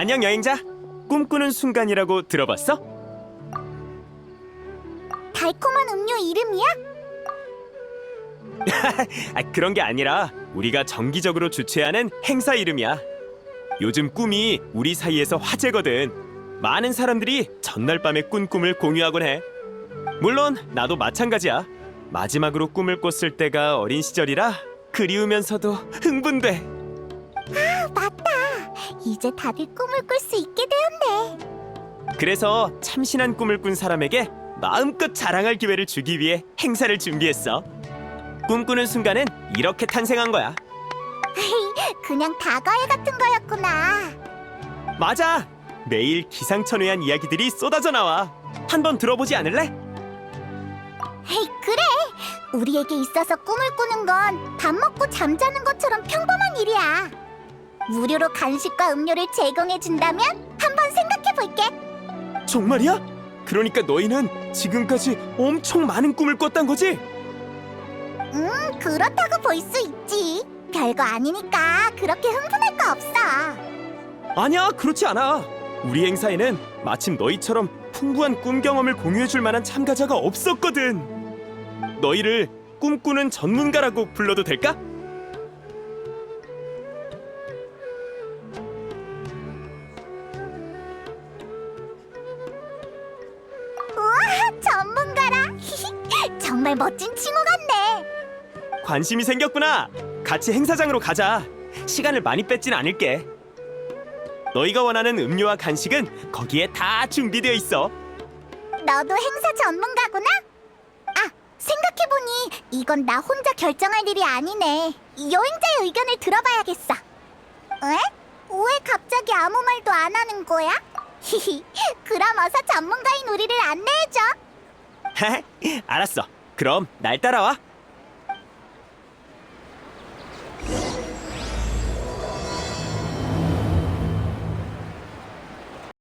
안녕 여행자. 꿈꾸는 순간이라고 들어봤어? 달콤한 음료 이름이야? 아, 그런 게 아니라 우리가 정기적으로 주최하는 행사 이름이야. 요즘 꿈이 우리 사이에서 화제거든. 많은 사람들이 전날 밤에 꾼 꿈을 공유하곤 해. 물론 나도 마찬가지야. 마지막으로 꿈을 꿨을 때가 어린 시절이라 그리우면서도 흥분돼. 아, 맞다. 이제 다들 꿈을 꿀 수 있게 되었네. 그래서 참신한 꿈을 꾼 사람에게 마음껏 자랑할 기회를 주기 위해 행사를 준비했어. 꿈꾸는 순간은 이렇게 탄생한 거야. 그냥 다과회 같은 거였구나. 맞아. 매일 기상천외한 이야기들이 쏟아져 나와. 한번 들어보지 않을래? 헤이, 그래. 우리에게 있어서 꿈을 꾸는 건 밥 먹고 잠자는 것처럼 평범한 일이야. 무료로 간식과 음료를 제공해 준다면 한번 생각해 볼게. 정말이야? 그러니까 너희는 지금까지 엄청 많은 꿈을 꿨단 거지? 음, 그렇다고 볼 수 있지. 별거 아니니까 그렇게 흥분할 거 없어. 아니야, 그렇지 않아. 우리 행사에는 마침 너희처럼 풍부한 꿈 경험을 공유해 줄 만한 참가자가 없었거든. 너희를 꿈꾸는 전문가라고 불러도 될까? 정말 멋진 칭호 같네. 관심이 생겼구나. 같이 행사장으로 가자. 시간을 많이 뺏진 않을게. 너희가 원하는 음료와 간식은 거기에 다 준비되어 있어. 너도 행사 전문가구나? 아, 생각해보니 이건 나 혼자 결정할 일이 아니네. 여행자의 의견을 들어봐야겠어. 에? 왜 갑자기 아무 말도 안 하는 거야? 히히, 그럼 어서 전문가인 우리를 안내해줘. 알았어. 그럼 날 따라와.